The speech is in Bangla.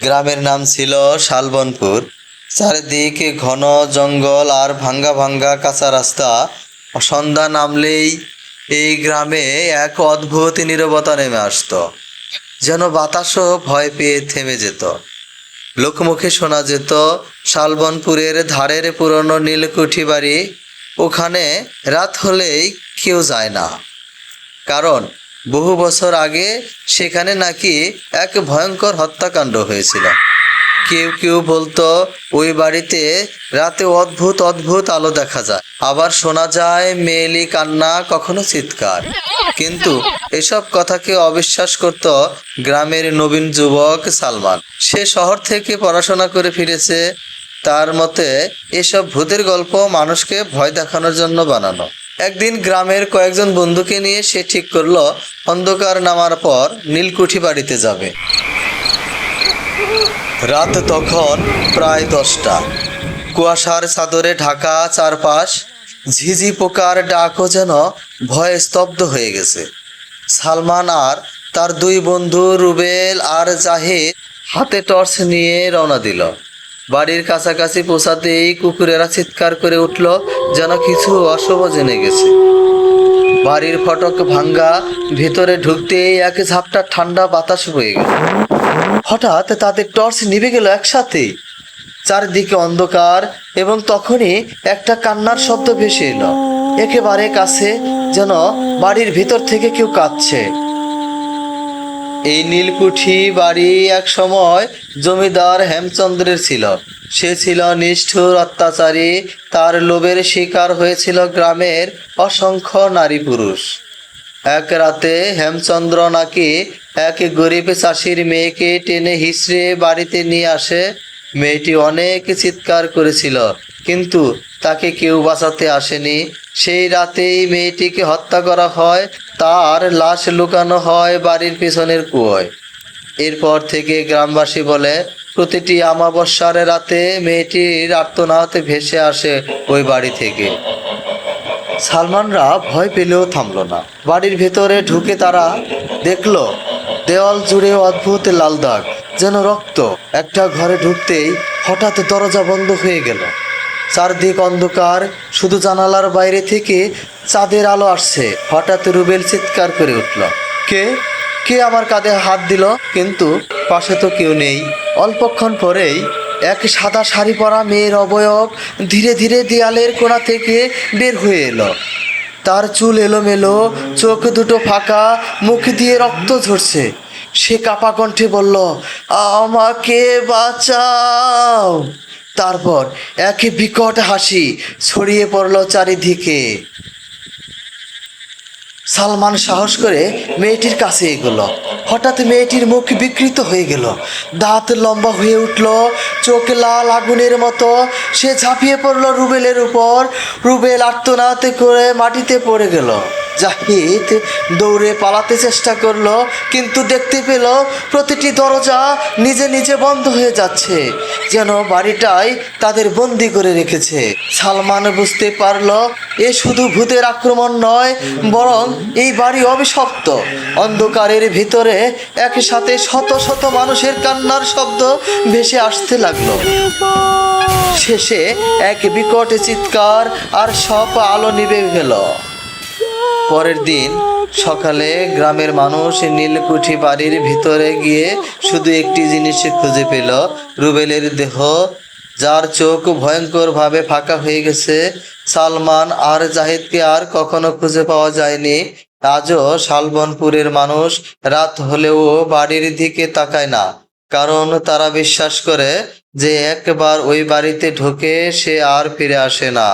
গ্রামের নাম ছিল শালবনপুর। চারিদিকে ঘন জঙ্গল আর ভাঙ্গা ভাঙ্গা কাঁচা রাস্তা। সন্ধ্যা নামলেই এই গ্রামে এক অদ্ভুত নীরবতা নেমে আসতো, যেন বাতাসও ভয় পেয়ে থেমে যেত। লোকমুখে শোনা যেত, শালবনপুরের ধারের পুরনো নীলকুঠি বাড়ি, ওখানে রাত হলেই কেউ যায় না। কারণ বহু বছর আগে সেখানে নাকি এক ভয়ঙ্কর হত্যাকাণ্ড হয়েছিল। কেউ কেউ বলতো, ওই বাড়িতে রাতে অদ্ভুত অদ্ভুত আলো দেখা যায়। আবার শোনা যায়, মেয়েলি কান্না, কখনো চিৎকার। কিন্তু এসব কথাকে অবিশ্বাস করত গ্রামের নবীন যুবক সালমান। সে শহর থেকে পড়াশোনা করে ফিরেছে। তার মতে, এসব ভূতের গল্প মানুষকে ভয় দেখানোর জন্য বানানো। একদিন গ্রামের কয়েকজন বন্ধুকে নিয়ে সে ঠিক করল, অন্ধকার নামার পর নীলকুঠি বাড়িতে যাবে। রাত তখন প্রায় দশটা। কুয়াশার চাদরে ঢাকা চারপাশ, ঝিঝি পোকার ডাকও যেন ভয়ে স্তব্ধ হয়ে গেছে। সালমান আর তার দুই বন্ধু রুবেল আর জাহিদ হাতে টর্চ নিয়ে রওনা দিল। বাড়ির কাছাকাছি পৌঁছাতেই কুকুরেরা চিৎকার করে উঠল, যেন কিছু অশুভ জেনে গেছে। বাড়ির ফটক ভাঙ্গা, ভেতরে ঢুকতেই এক ঝাপটা ঠান্ডা বাতাস বয়ে গেল। হঠাৎ তাদের টর্চ নিভে গেল একসাথে। চারিদিকে অন্ধকার এবং তখনই একটা কান্নার শব্দ ভেসে এলো। একেবারে কাছে, যেন বাড়ির ভিতর থেকে কেউ কাঁদছে। এই নীলকুঠি বাড়ি এক সময় জমিদার হেমচন্দ্রের ছিল। সে ছিল নিষ্ঠুর অত্যাচারী, তার লোভের শিকার হয়েছিল গ্রামের অসংখ্য নারী পুরুষ। এক রাতে হেমচন্দ্র নাকি এক গরিব চাষির মেয়েকে টেনে হিসড়ে বাড়িতে নিয়ে আসে। মেয়েটি অনেক চিৎকার করেছিল, কিন্তু তাকে কেউ বাঁচাতে আসেনি। সেই রাতেই মেয়েটিকে হত্যা করা হয়, তার লাশ লুকানো হয় বাড়ির পেছনের কুয়োয়। এরপর থেকে গ্রামবাসী বলে, প্রতিটি আমাবস্যার রাতে মেয়েটির আর্তনাহতে ভেসে আসে ওই বাড়ি থেকে। সালমানরা ভয় পেলেও থামল না। বাড়ির ভেতরে ঢুকে তারা দেখল, দেওয়াল জুড়ে অদ্ভুত লাল দাগ। যেন রক্ত একটা ঘরে ঢুকতেই হঠাৎ দরজা বন্ধ হয়ে গেল। চারদিক অন্ধকার, শুধু জানালার বাইরে থেকে চাঁদের আলো আসছে। হঠাৎ রুবেল চিৎকার করে উঠল, কে? কে আমার কাঁধে হাত দিল? কিন্তু পাশে তো কেউ নেই। অল্পক্ষণ পরেই এক সাদা শাড়ি পরা মেয়ের অবয়ব ধীরে ধীরে দেয়ালের কোণা থেকে বের হয়ে এলো। তার চুল এলোমেলো, চোখ দুটো ফাঁকা, মুখ দিয়ে রক্ত ঝরছে। সে কাপা কণ্ঠে বলল, আমাকে বাঁচাও। তারপর একে বিকট হাসি ছড়িয়ে পড়ল চারিদিকে। সালমান সাহস করে মেয়েটির কাছে এগোলো। হঠাৎ মেয়েটির মুখ বিকৃত হয়ে গেল। দাঁত লম্বা হয়ে উঠল, চোখ লাল আগুনের মতো। সে ঝাঁপিয়ে পড়ল রুবেলের উপর। রুবেল আর্তনাদ করে মাটিতে পড়ে গেল। জাহিদ দৌড়ে পালাতে চেষ্টা করল, কিন্তু দেখতে পেল প্রতিটি দরজা নিজে নিজে বন্ধ হয়ে যাচ্ছে, যেন বাড়িটাই তাদের বন্দি করে রেখেছে। সালমান বুঝতে পারল, এ শুধু ভূতের আক্রমণ নয়, বরং এই বাড়ি অভিশপ্ত। অন্ধকারের ভিতরে একসাথে শত শত মানুষের কান্নার শব্দ ভেসে আসতে লাগল। শেষে এক বিকট চিৎকার আর সব আলো নিবে গেল। পরের দিন সকালে গ্রামের মানুষ নীলকুঠি বাড়ির ভিতরে গিয়ে শুধু একটি জিনিস খুঁজে পেল, রুবেলের দেহ। যার চোখ ভয়ঙ্করভাবে ফাঁকা হয়ে গেছে, সালমান আর জাহিদকে আর কখনো খুঁজে পাওয়া যায়নি। আজও শালবনপুরের মানুষ রাত হলেও বাড়ির দিকে তাকায় না, কারণ তারা বিশ্বাস করে যে একবার ওই বাড়িতে ঢোকে সে আর ফিরে আসে না।